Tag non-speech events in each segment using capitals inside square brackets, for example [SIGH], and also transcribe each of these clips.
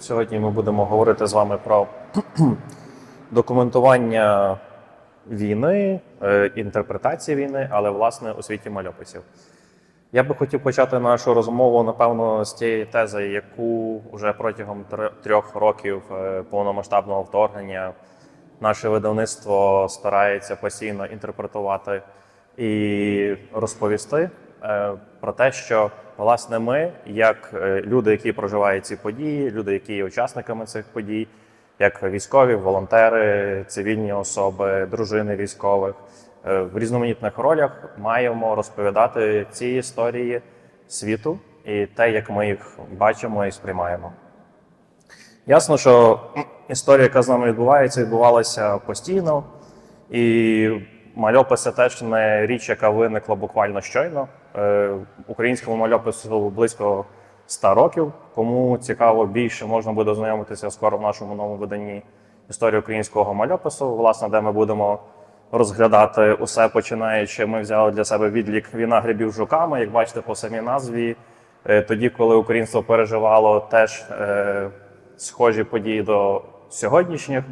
Сьогодні ми будемо говорити з вами про [CLEARS THROAT] документування війни, е, інтерпретації війни, але власне у світі мальописів. Я би хотів почати нашу розмову, напевно, з тієї тези, яку вже протягом тр- трьох років е, повномасштабного вторгнення наше видавництво старається постійно інтерпретувати і розповісти про те, що власне ми, як е, люди, які проживають ці події, люди, які є учасниками цих подій, як військові, волонтери, цивільні особи, дружини військових е, в різноманітних ролях маємо розповідати ці історії світу і те, як ми їх бачимо і сприймаємо. Ясно, що історія, яка з нами відбувається, відбувалася постійно, і мальописи теж не річ, яка виникла буквально щойно. Е, Українському мальопису близько 100 років. Кому цікаво більше, можна буде ознайомитися скоро в нашому новому виданні історії українського мальопису, власне, де ми будемо розглядати усе починаючи. Ми взяли для себе відлік війна грибів жуками, як бачите по самій назві. Е, Тоді, коли українство переживало теж е, схожі події до сьогоднішніх,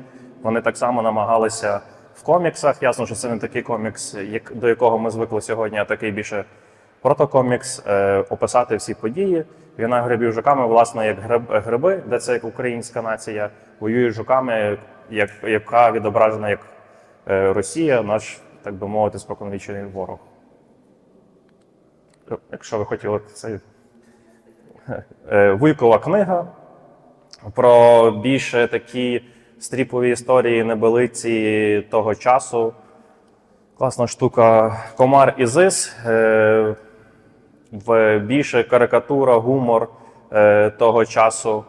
вони так само намагалися в коміксах. Ясно, що це не такий комікс, як, до якого ми звикли сьогодні, а такий більше протокомікс, е, описати всі події. Війна грибів жуками, власне, як гриб, гриби, де це як українська нація, воює жуками, як, яка відображена як е, Росія, наш, так би мовити, споконвічний ворог. Якщо ви хотіли це е, Вуйкова книга про більше такі стріпові історії небелиці того часу. Класна штука Комар і Зис. Е, більше карикатура, гумор е, того часу.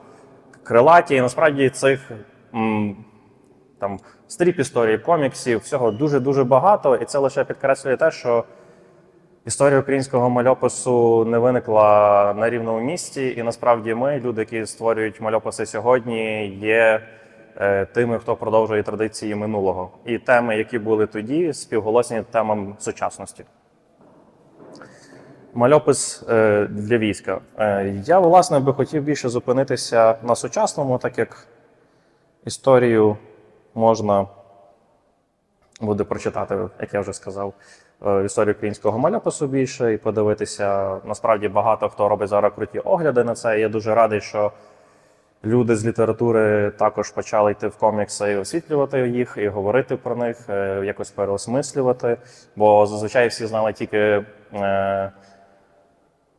Крилаті. І насправді цих м, там стріп історій, коміксів, всього дуже-дуже багато. І це лише підкреслює те, що історія українського мальопису не виникла на рівному місці. І насправді ми, люди, які створюють мальописи сьогодні, є е, тими, хто продовжує традиції минулого. І теми, які були тоді, співголосні темам сучасності. Мальопис е, для війська. Е, я, власне, би хотів більше зупинитися на сучасному, так як історію можна буде прочитати, як я вже сказав, е, історію українського мальопису більше і подивитися. Насправді багато хто робить зараз круті огляди на це. Я дуже радий, що люди з літератури також почали йти в комікси і освітлювати їх, і говорити про них, якось переосмислювати. Бо зазвичай всі знали тільки.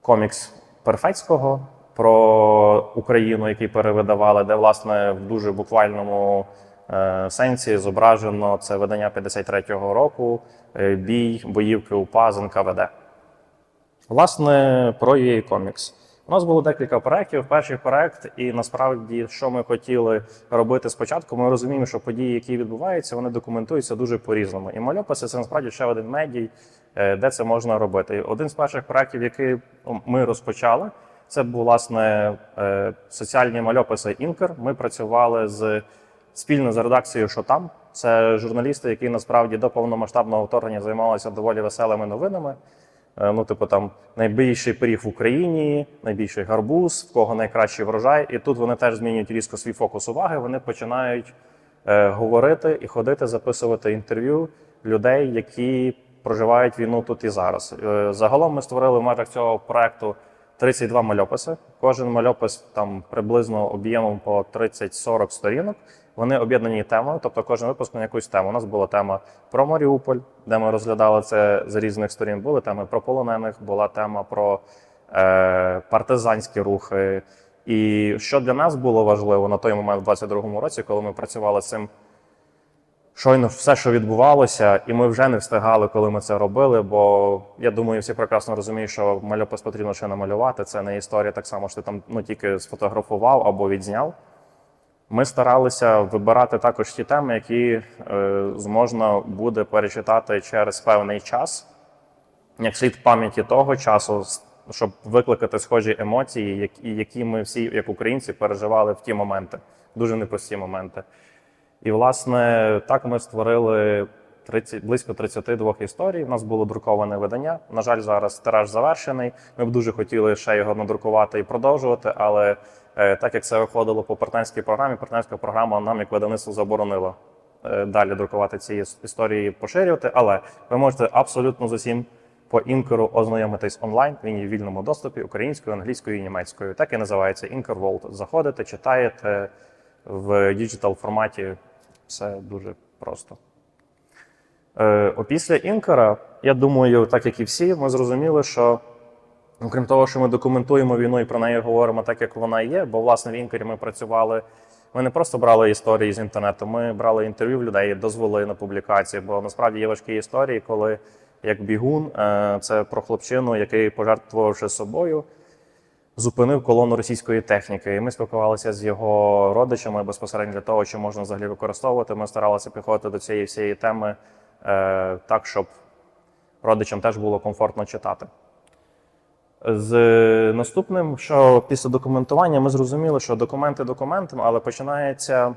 Комікс Перфецького про Україну, який перевидавали, де власне в дуже буквальному е, сенсі зображено це видання 53-го року. е, Бій боївки УПА з НКВД. Власне, про її комікс. У нас було декілька проєктів. Перший проєкт, і насправді, що ми хотіли робити спочатку, ми розуміємо, що події, які відбуваються, вони документуються дуже по-різному. І мальописи це насправді ще один медій, е, де це можна робити. Один з перших проєктів, який ми розпочали, це був власне е, соціальні мальописи Інкер. Ми працювали з спільно з редакцією «Що там?». Це журналісти, які насправді до повномасштабного вторгнення займалися доволі веселими новинами. Е, Ну, типу, там найбільший пиріг в Україні, найбільший гарбуз, в кого найкращий врожай. І тут вони теж змінюють різко свій фокус уваги. Вони починають е, говорити і ходити, записувати інтерв'ю людей, які проживають війну тут і зараз. Е, загалом ми створили в межах цього проекту 32 мальописи. Кожен мальопис там приблизно об'ємом по 30-40 сторінок. Вони об'єднані темою, тобто кожен випуск на якусь тему. У нас була тема про Маріуполь, де ми розглядали це з різних сторін. Були теми про полонених, була тема про е, партизанські рухи. І що для нас було важливо на той момент, в 22-му році, коли ми працювали з цим щойно все, що відбувалося, і ми вже не встигали, коли ми це робили. Бо я думаю, всі прекрасно розуміють, що мальопис потрібно ще намалювати. Це не історія так само, що ти там ну, тільки сфотографував або відзняв. Ми старалися вибирати також ті теми, які е, зможна буде перечитати через певний час, як слід пам'яті того часу, щоб викликати схожі емоції, які, ми всі, як українці, переживали в ті моменти, дуже непрості моменти. І, власне, так ми створили 30, близько 32 історій. У нас було друковане видання. На жаль, зараз тираж завершений. Ми б дуже хотіли ще його надрукувати і продовжувати, але Е, Так як це виходило по партнерській програмі, партнерська програма нам як видавництво заборонила е, далі друкувати ці іс- історії, поширювати. Але ви можете абсолютно з усім по інкеру ознайомитись онлайн. Він є в вільному доступі українською, англійською і німецькою. Так і називається Inker World. Заходите, читаєте в діджитал форматі. Все дуже просто. Е, Опісля Інкера, я думаю, так як і всі, ми зрозуміли, що окрім того, що ми документуємо війну і про неї говоримо так, як вона є, бо власне в Інкері ми працювали. Ми не просто брали історії з інтернету, ми брали інтерв'ю в людей, дозволи на публікації, бо насправді є важкі історії, коли як бігун, е, це про хлопчину, який, пожертвувавши собою, зупинив колону російської техніки. І ми спілкувалися з його родичами безпосередньо для того, чи можна взагалі використовувати. Ми старалися підходити до цієї всієї теми е, так, щоб родичам теж було комфортно читати. З наступним, що після документування ми зрозуміли, що документи документом, але починається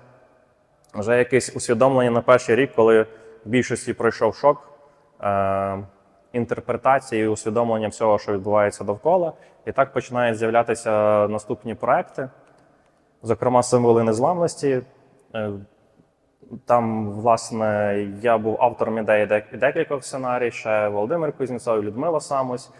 вже якесь усвідомлення на перший рік, коли в більшості пройшов шок е, інтерпретації і усвідомлення всього, що відбувається довкола. І так починають з'являтися наступні проекти, зокрема, символи незламності. Е, Там, власне, я був автором ідеї декількох сценарій, ще Володимир Кузнєцов, Людмила Самось.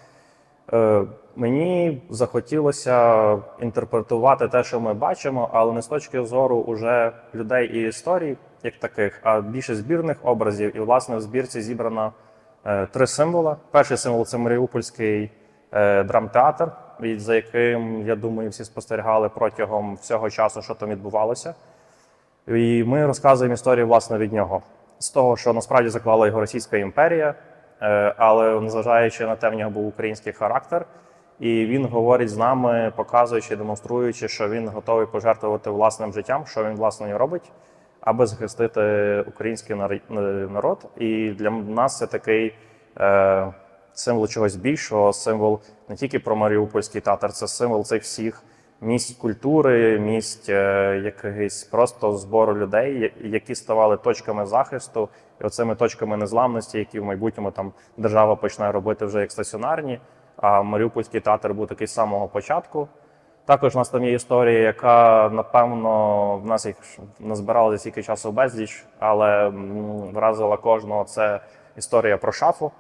Е, Мені захотілося інтерпретувати те, що ми бачимо, але не з точки зору уже людей і історій, як таких, а більше збірних образів. І, власне, в збірці зібрано е, три символа. Перший символ це Маріупольський е, драмтеатр, за яким, я думаю, всі спостерігали протягом всього часу, що там відбувалося. І ми розказуємо історію власне від нього. З того, що насправді заклала його Російська імперія, е, але незважаючи на те, в нього був український характер, і він говорить з нами, показуючи, демонструючи, що він готовий пожертвувати власним життям, що він власне робить, аби захистити український е, народ. І для нас це такий е, символ чогось більшого, символ не тільки про Маріупольський театр, це символ цих всіх місць культури, місць е, якихось просто збору людей, які ставали точками захисту, і оцими точками незламності, які в майбутньому там держава почне робити вже як стаціонарні. А Маріупольський театр був такий самого початку. Також у нас там є історія, яка напевно в нас їх назбирали за стільки часу безліч, але вразила кожного. Це історія про шафу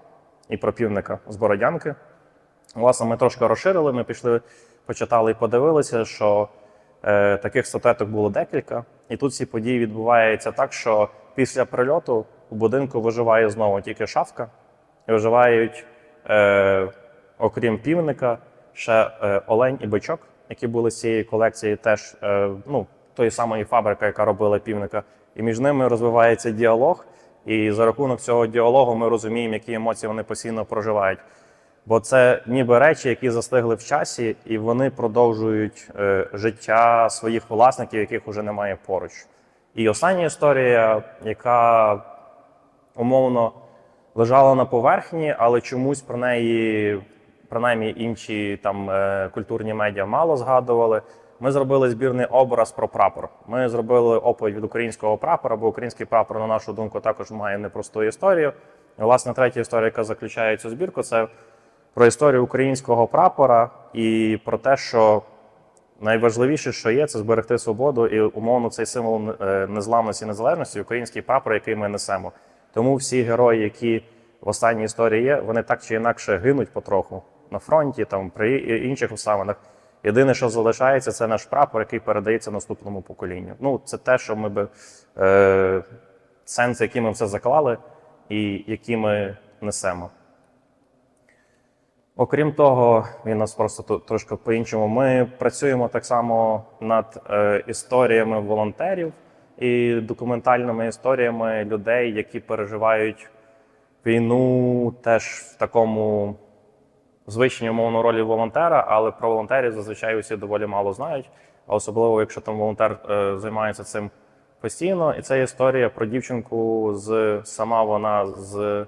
і про півника з Бородянки. Власне, ми трошки розширили. Ми пішли, почитали і подивилися, що е, таких статуеток було декілька. І тут ці події відбуваються так, що після прильоту у будинку виживає знову тільки шафка, і виживають, е, окрім півника, ще е, олень і бичок, які були з цієї колекції, теж е, ну, тої самої фабрики, яка робила півника. І між ними розвивається діалог. І за рахунок цього діалогу ми розуміємо, які емоції вони постійно проживають. Бо це ніби речі, які застигли в часі, і вони продовжують е, життя своїх власників, яких уже немає поруч. І остання історія, яка умовно лежала на поверхні, але чомусь про неї, принаймні інші там е, культурні медіа мало згадували. Ми зробили збірний образ про прапор. Ми зробили оповідь від українського прапора, бо український прапор, на нашу думку, також має непросту історію. І, власне, третя історія, яка заключає цю збірку, це про історію українського прапора і про те, що найважливіше, що є, це зберегти свободу і умовно цей символ е, незламності і незалежності, український прапор, який ми несемо. Тому всі герої, які в останній історії є, вони так чи інакше гинуть потроху на фронті, там при інших обставинах. Єдине, що залишається, це наш прапор, який передається наступному поколінню. Ну, це те, що ми би е, сенс, який ми все заклали, і які ми несемо. Окрім того, він нас просто трошки по-іншому. Ми працюємо так само над е, історіями волонтерів і документальними історіями людей, які переживають війну теж в такому звичній умовно ролі волонтера, але про волонтерів зазвичай усі доволі мало знають. А особливо, якщо там волонтер е, займається цим постійно. І це історія про дівчинку з сама вона з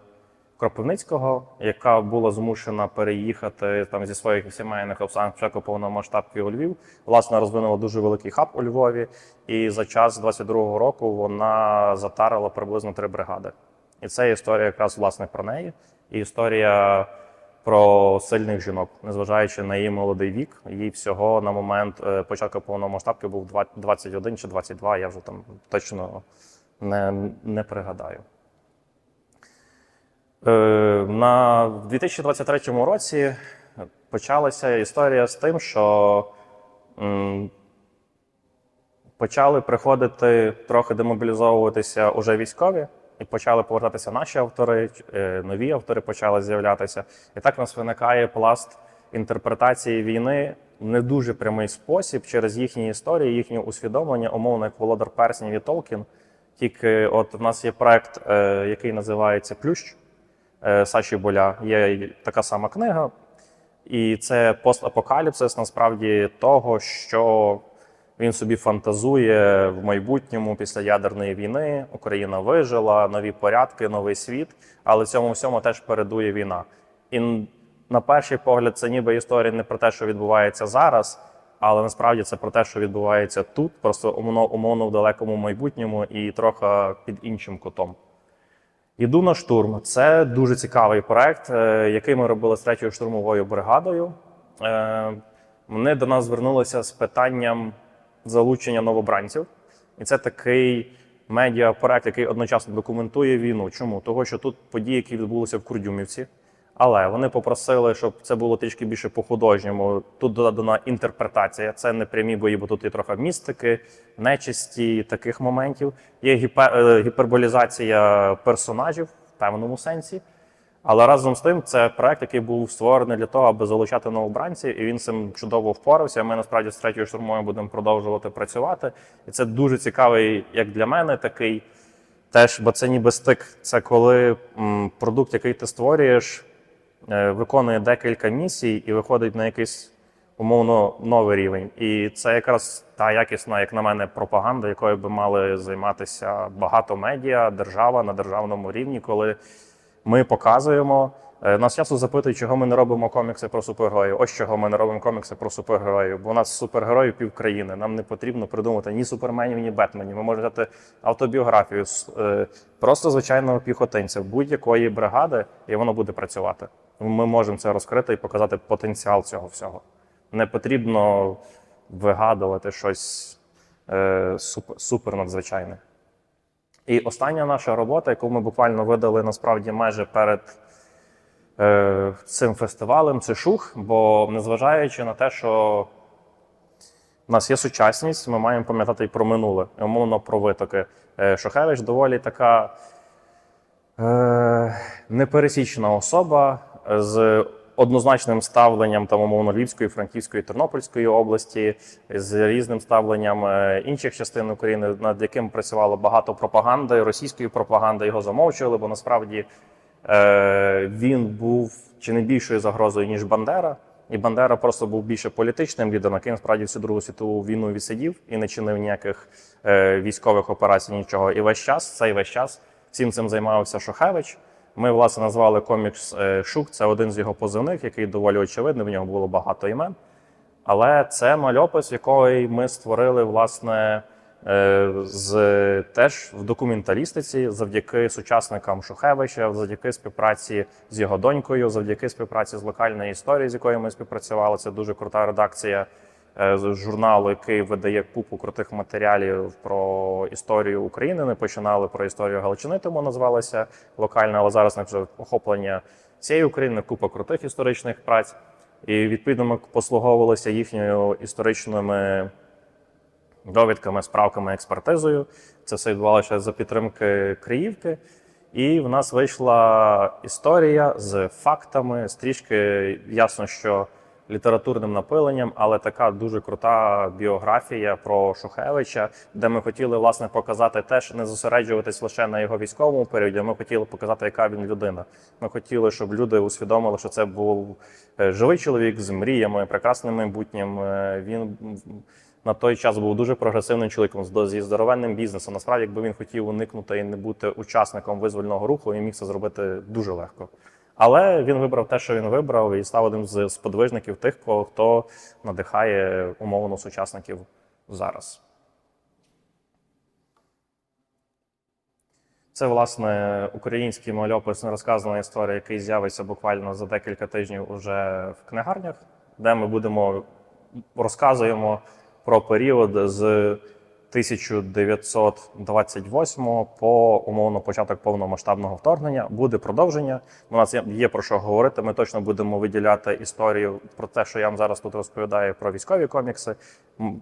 Кропивницького, яка була змушена переїхати там зі своїх сімейних обставин спочатку повномасштабки у Львів. Власне, розвинула дуже великий хаб у Львові, і за час 22-го року вона затарила приблизно три бригади. І це історія якраз власне про неї. І історія про сильних жінок, незважаючи на її молодий вік. Їй всього на момент е, початку повномасштабки був 21 чи 22, я вже там точно не, не пригадаю. Е, На 2023 році почалася історія з тим, що почали приходити трохи демобілізовуватися уже військові, почали повертатися наші автори, е, нові автори почали з'являтися. І так у нас виникає пласт інтерпретації війни в не дуже прямий спосіб через їхні історії, їхнє усвідомлення, умовно, як Володар Перснів і Толкін. Тільки от в нас є проект, е, який називається Плющ е, Саші Боля. Є така сама книга, і це постапокаліпсис насправді того, що він собі фантазує в майбутньому після ядерної війни. Україна вижила, нові порядки, новий світ, але цьому всьому теж передує війна. І на перший погляд, це ніби історія не про те, що відбувається зараз, але насправді це про те, що відбувається тут, просто умовно, умовно в далекому майбутньому і трохи під іншим кутом. Іду на штурм. Це дуже цікавий проект, е, який ми робили з третьою штурмовою бригадою. Е, Вони до нас звернулися з питанням залучення новобранців. І це такий медіапроект, який одночасно документує війну. Чому? Того, що тут події, які відбулися в Курдюмівці. Але вони попросили, щоб це було трішки більше по-художньому. Тут додана інтерпретація. Це не прямі бої, бо тут є трохи містики, нечисті таких моментів. Є гіпер, е, гіперболізація персонажів в певному сенсі. Але разом з тим, це проект, який був створений для того, аби залучати новобранців, і він цим чудово впорався. Ми насправді з третьою штурмою будемо продовжувати працювати. І це дуже цікавий, як для мене, такий теж, бо це ніби стик. Це коли м, продукт, який ти створюєш, е, виконує декілька місій і виходить на якийсь умовно новий рівень. І це якраз та якісна, як на мене, пропаганда, якою би мали займатися багато медіа, держава на державному рівні, коли ми показуємо. е, Нас часто запитують, чого ми не робимо комікси про супергероїв. Ось чого ми не робимо комікси про супергероїв. Бо у нас супергероїв півкраїни. Нам не потрібно придумати ні суперменів, ні бетменів. Ми можемо взяти автобіографію з е, просто звичайного піхотинця будь-якої бригади, і воно буде працювати. Ми можемо це розкрити і показати потенціал цього всього. Не потрібно вигадувати щось е, супер, надзвичайне. І остання наша робота, яку ми буквально видали насправді майже перед е, цим фестивалем, це шух. Бо незважаючи на те, що в нас є сучасність, ми маємо пам'ятати і про минуле, і умовно про витоки. Е, Шухевич доволі така е, непересічна особа з однозначним ставленням там, умовно Львівської, Франківської, Тернопільської області, з різним ставленням е, інших частин України, над яким працювало багато пропаганди, російської пропаганди, його замовчували, бо насправді е, він був чи не більшою загрозою, ніж Бандера. І Бандера просто був більше політичним лідером, який насправді всю Другу світову війну відсидів і не чинив ніяких е, військових операцій, нічого. І весь час, цей весь час, всім цим займався Шухевич. Ми, власне, назвали комікс е, Шук. Це один з його позивних, який доволі очевидний. В нього було багато імен. Але це мальопис, який ми створили, власне, е, з теж в документалістиці завдяки сучасникам Шухевича, завдяки співпраці з його донькою, завдяки співпраці з локальною історією, з якою ми співпрацювали. Це дуже крута редакція журналу, який видає купу крутих матеріалів про історію України. Ми починали про історію Галичини, тому назвалася локальна, але зараз на вже охоплення цієї України, купа крутих історичних праць. І відповідно ми послуговувалися їхньою історичними довідками, справками, експертизою. Це все відбувалося за підтримки Криївки. І в нас вийшла історія з фактами, з трішки ясно, що літературним напиленням, але така дуже крута біографія про Шухевича, де ми хотіли власне показати теж не зосереджуватись лише на його військовому періоді. Ми хотіли показати, яка він людина. Ми хотіли, щоб люди усвідомили, що це був е, живий чоловік з мріями, прекрасним майбутнім. Е, Він на той час був дуже прогресивним чоловіком зі здоровенним бізнесом. Насправді, якби він хотів уникнути і не бути учасником визвольного руху, він міг це зробити дуже легко. Але він вибрав те, що він вибрав, і став одним з сподвижників тих, кого- хто надихає умовно сучасників зараз. Це, власне, український мальопис нерозказана історія, який з'явиться буквально за декілька тижнів уже в книгарнях, де ми будемо розказуємо про період з 1928 по умовно початок повномасштабного вторгнення. Буде продовження. У нас є- про що говорити. Ми точно будемо виділяти історію про те, що я вам зараз тут розповідаю про військові комікси,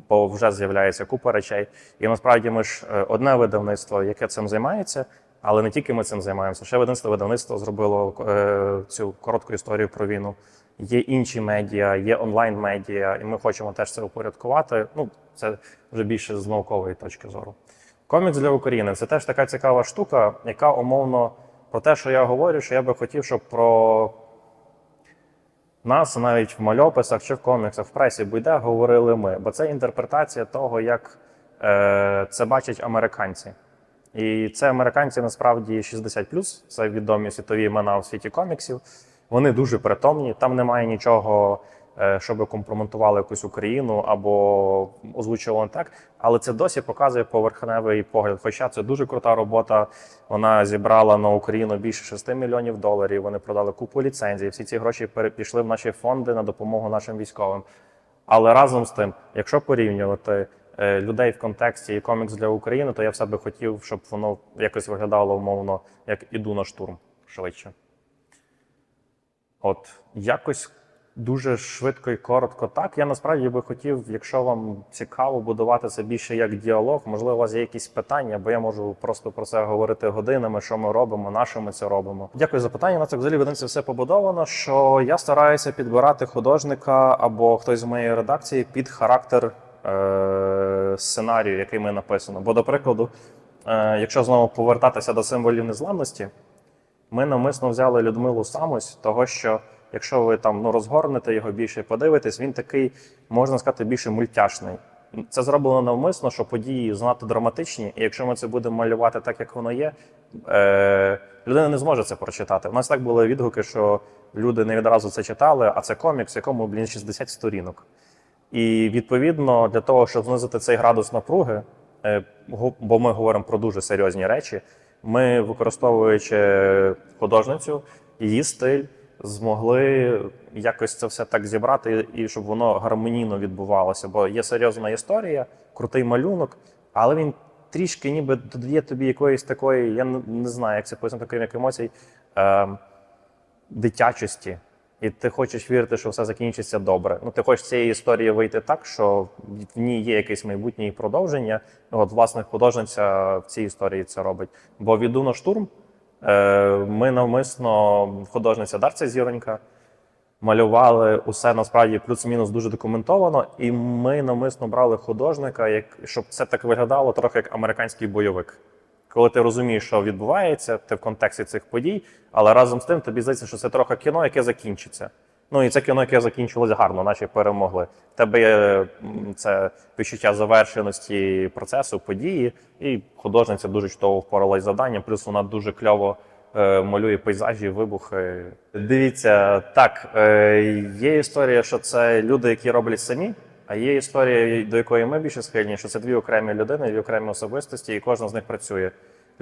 бо вже з'являється купа речей. І насправді ми ж е, одне видавництво, яке цим займається. Але не тільки ми цим займаємося. Ще видавництво видавництво зробило е, цю коротку історію про війну. Є інші медіа, є онлайн-медіа, і ми хочемо теж це упорядкувати. Ну, це вже більше з наукової точки зору. Комікс для України це теж така цікава штука, яка умовно про те, що я говорю, що я би хотів, щоб про нас навіть в мальописах чи в коміксах, в пресі буде говорили ми. Бо це інтерпретація того, як е, це бачать американці. І це американці насправді 60 це відомі світові імена у світі коміксів. Вони дуже притомні, там немає нічого, е, щоб компрометували якусь Україну або озвучували так. Але це досі показує поверхневий погляд. Хоча це дуже крута робота. Вона зібрала на Україну більше 6 мільйонів доларів. Вони продали купу ліцензій. Всі ці гроші пере- пішли в наші фонди на допомогу нашим військовим. Але разом з тим, якщо порівнювати е, людей в контексті і комікс для України, то я все би хотів, щоб воно якось виглядало умовно, як іду на штурм швидше. От якось дуже швидко і коротко так. Я насправді би хотів, якщо вам цікаво будувати це більше як діалог, можливо, у вас є якісь питання, бо я можу просто про це говорити годинами, що ми робимо, на ми це робимо. Дякую за питання. На це взагалі в все побудовано. Що я стараюся підбирати художника або хтось з моєї редакції під характер е- сценарію, який ми написано. Бо, до прикладу, е- якщо знову повертатися до символів незламності. Ми навмисно взяли Людмилу Самось, того що якщо ви там ну розгорнете його більше подивитесь, він такий, можна сказати, більше мультяшний. Це зроблено навмисно, що події занадто драматичні, і якщо ми це будемо малювати так, як воно є, е, людина не зможе це прочитати. У нас так були відгуки, що люди не відразу це читали, а це комікс, якому, блін, 60 сторінок. І відповідно для того, щоб знизити цей градус напруги, е, бо ми говоримо про дуже серйозні речі, ми, використовуючи художницю, її стиль, змогли якось це все так зібрати, і щоб воно гармонійно відбувалося. Бо є серйозна історія, крутий малюнок, але він трішки ніби додає тобі якоїсь такої, я не, знаю, як це пояснити, такої як емоцій. Е, дитячості, і ти хочеш вірити, що все закінчиться добре. Ну, ти хочеш цієї історії вийти так, що в ній є якесь майбутнє і продовження. Ну, От, власне, художниця в цій історії це робить. Бо в «Іду на штурм е, ми навмисно, художниця Дарця Зіронька, малювали усе насправді плюс-мінус дуже документовано, і ми навмисно брали художника, як, щоб це так виглядало трохи як американський бойовик. Коли ти розумієш, що відбувається, ти в контексті цих подій, але разом з тим тобі здається, що це трохи кіно, яке закінчиться. Ну і це кіно, яке закінчилось гарно, наче перемогли. Тебе є це відчуття завершеності процесу, події, і художниця дуже чудово впоралась з завданням, плюс вона дуже кльово е, малює пейзажі, вибухи. Дивіться, так, е, є історія, що це люди, які роблять самі. А є історія, до якої ми більше схильні, що це дві окремі людини, дві окремі особистості, і кожна з них працює.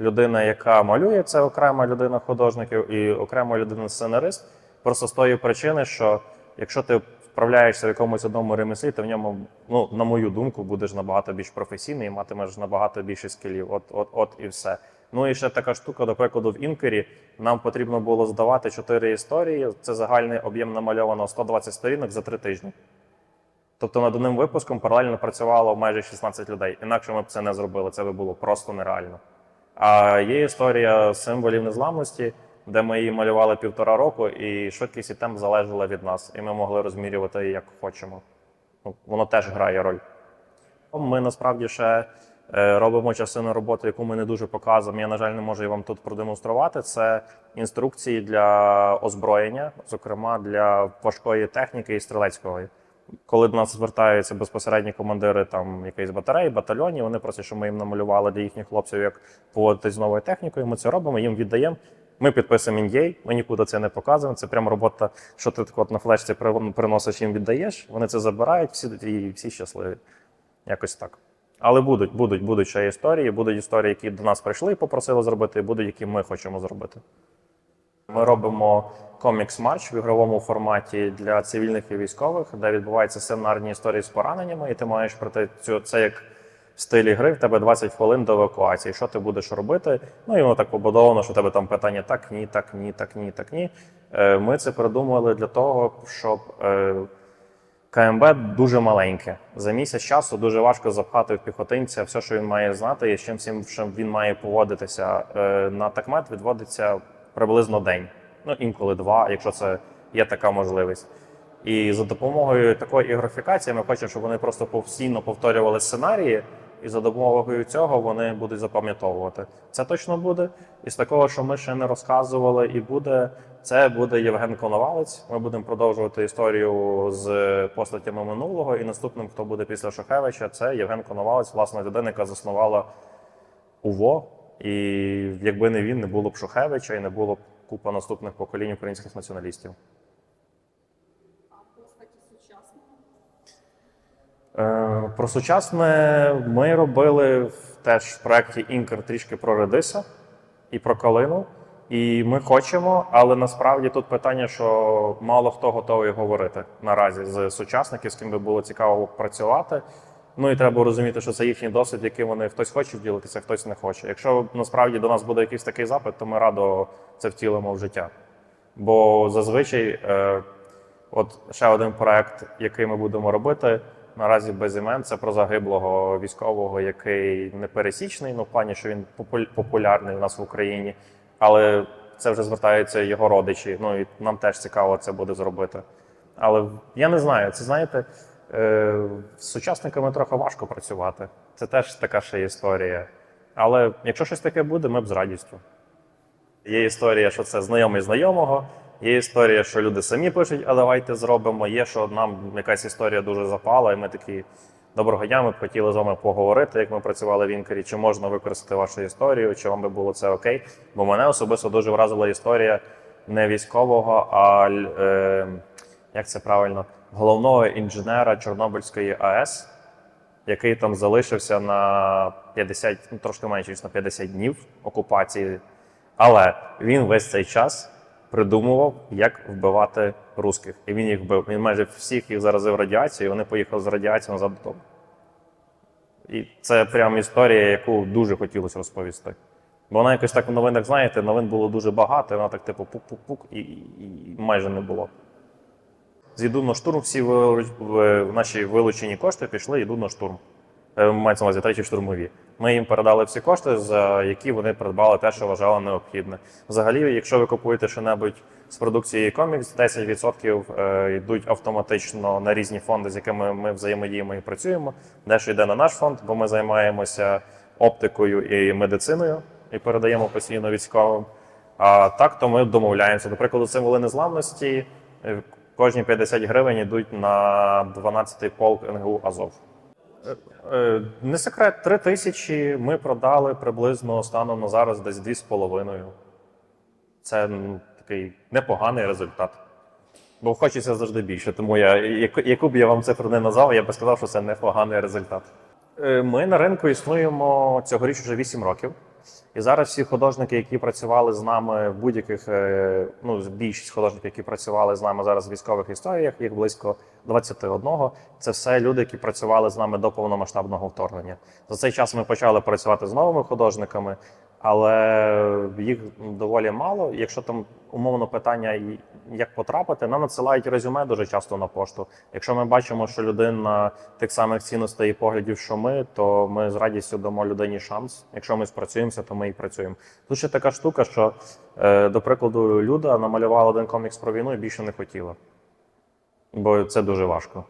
Людина, яка малює, це окрема людина художників, і окрема людина сценарист. Просто з тої причини, що якщо ти вправляєшся в якомусь одному ремеслі, ти в ньому, ну на мою думку, будеш набагато більш професійний і матимеш набагато більше скілів. От, от, от і все. Ну і ще така штука, до прикладу, в інкері нам потрібно було здавати чотири історії. Це загальний об'єм намальовано 120 сторінок за три тижні. Тобто над одним випуском паралельно працювало майже 16 людей. Інакше ми б це не зробили. Це би було просто нереально. А є історія символів незламності, де ми її малювали півтора року, і швидкість і темп залежала від нас, і ми могли розмірювати як хочемо. Ну, воно теж грає роль. Ми насправді ще е, робимо частину роботи, яку ми не дуже показуємо. Я, на жаль, не можу вам тут продемонструвати. Це інструкції для озброєння, зокрема для важкої техніки і стрілецької. Коли до нас звертаються безпосередні командири там якоїсь батареї, батальйонів, вони просять, щоб ми їм намалювали для їхніх хлопців, як поводитись з новою технікою. Ми це робимо, їм віддаємо. Ми підписуємо NDA, ми нікуди це не показуємо. Це прямо робота, що ти так от на флешці приносиш їм віддаєш. Вони це забирають, всі і всі щасливі. Якось так. Але будуть, будуть, будуть ще історії, будуть історії, які до нас прийшли і попросили зробити, і будуть, які ми хочемо зробити. Ми робимо комікс марч в ігровому форматі для цивільних і військових, де відбуваються сценарні історії з пораненнями, і ти маєш пройти цю це як в стилі гри, в тебе 20 хвилин до евакуації. Що ти будеш робити? Ну і воно так побудовано, що в тебе там питання так, ні, так, ні, так, ні, так, ні. Е, Ми це придумали для того, щоб. е, КМБ дуже маленьке. За місяць часу дуже важко запхати в піхотинця все, що він має знати, і з чим всім чим він має поводитися. Е, На такмет відводиться приблизно день, ну інколи два, якщо це є така можливість. І за допомогою такої ігрофікації ми хочемо, щоб вони просто постійно повторювали сценарії, і за допомогою цього вони будуть запам'ятовувати. Це точно буде. І з такого, що ми ще не розказували, і буде це буде Євген Коновалець. Ми будемо продовжувати історію з постатями минулого. І наступним, хто буде після Шухевича, це Євген Коновалець, власна людина, яка заснувала УВО. І якби не він, не було б Шухевича і не було б купа наступних поколінь українських націоналістів. Е, Про сучасне ми робили теж в проєкті Інкер трішки про редиса і про калину. І ми хочемо, але насправді тут питання, що мало хто готовий говорити наразі з сучасників, з ким би було цікаво працювати. Ну і треба розуміти, що це їхній досвід, яким вони хтось хоче ділитися, хтось не хоче. Якщо насправді до нас буде якийсь такий запит, то ми радо це втілимо в життя. Бо зазвичай, е, от ще один проект, який ми будемо робити, наразі без імен, це про загиблого військового, який не пересічний, ну в плані, що він популярний у нас в Україні, але це вже звертаються його родичі. Ну і нам теж цікаво це буде зробити. Але я не знаю, це знаєте, з сучасниками трохи важко працювати. Це теж така ще історія. Але якщо щось таке буде, ми б з радістю. Є історія, що це знайомий знайомого. Є історія, що люди самі пишуть, а давайте зробимо. Є, що нам якась історія дуже запала, і ми такі доброго дня, ми б хотіли з вами поговорити, як ми працювали в Інкері, чи можна використати вашу історію, чи вам би було це окей. Бо мене особисто дуже вразила історія не військового, а е, як це правильно, головного інженера Чорнобильської АЕС, який там залишився на 50, ну трошки менше ніж на 50 днів окупації. Але він весь цей час придумував, як вбивати русських. І він їх вбив. Він майже всіх їх заразив радіацією, і вони поїхали з радіацією назад додому. І це прям історія, яку дуже хотілося розповісти. Бо вона якось так в новинах, знаєте, новин було дуже багато, і вона так, типу, пук-пук-пук, і, і, і майже не було. З «Йду на штурм всі наші вилучені кошти пішли йду на штурм. Е, Мається на увазі третій штурмові. Ми їм передали всі кошти, за які вони придбали те, що вважали необхідне. Взагалі, якщо ви купуєте що-небудь з продукції комікс, 10% е, йдуть автоматично на різні фонди, з якими ми взаємодіємо і працюємо. Дещо йде на наш фонд, бо ми займаємося оптикою і медициною і передаємо постійно військовим. А так, то ми домовляємося. До прикладу, символи незламності кожні 50 гривень йдуть на 12-й полк НГУ Азов. Е, Не секрет, 3 тисячі ми продали приблизно станом на зараз десь 2,5. Це такий непоганий результат. Бо хочеться завжди більше. Тому я, яку, яку б я вам цифру не назвав, я би сказав, що це непоганий результат. Е, Ми на ринку існуємо цьогоріч вже 8 років. І зараз всі художники, які працювали з нами в будь-яких, е, ну більшість художників, які працювали з нами зараз в військових історіях, їх близько 21. Це все люди, які працювали з нами до повномасштабного вторгнення. За цей час ми почали працювати з новими художниками, але їх доволі мало. Якщо там умовно питання, як потрапити, нам надсилають резюме дуже часто на пошту. Якщо ми бачимо, що людина тих самих цінностей і поглядів, що ми, то ми з радістю дамо людині шанс. Якщо ми спрацюємося, то ми і працюємо. Тут ще така штука, що, е, до прикладу, Люда намалювала один комікс про війну і більше не хотіла. Бо це дуже важко.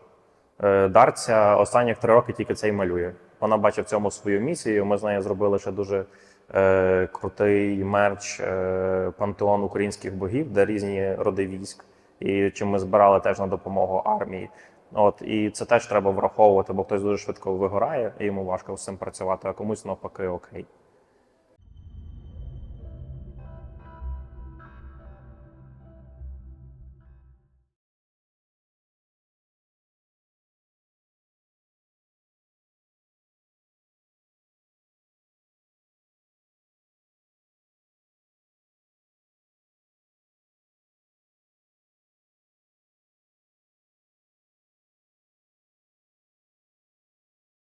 Е, Дарця останніх три роки тільки це й малює. Вона бачить в цьому свою місію. Ми з нею зробили ще дуже е, крутий мерч е, пантеон українських богів, де різні роди військ, і чим ми збирали теж на допомогу армії. От і це теж треба враховувати, бо хтось дуже швидко вигорає, і йому важко з цим працювати, а комусь навпаки окей.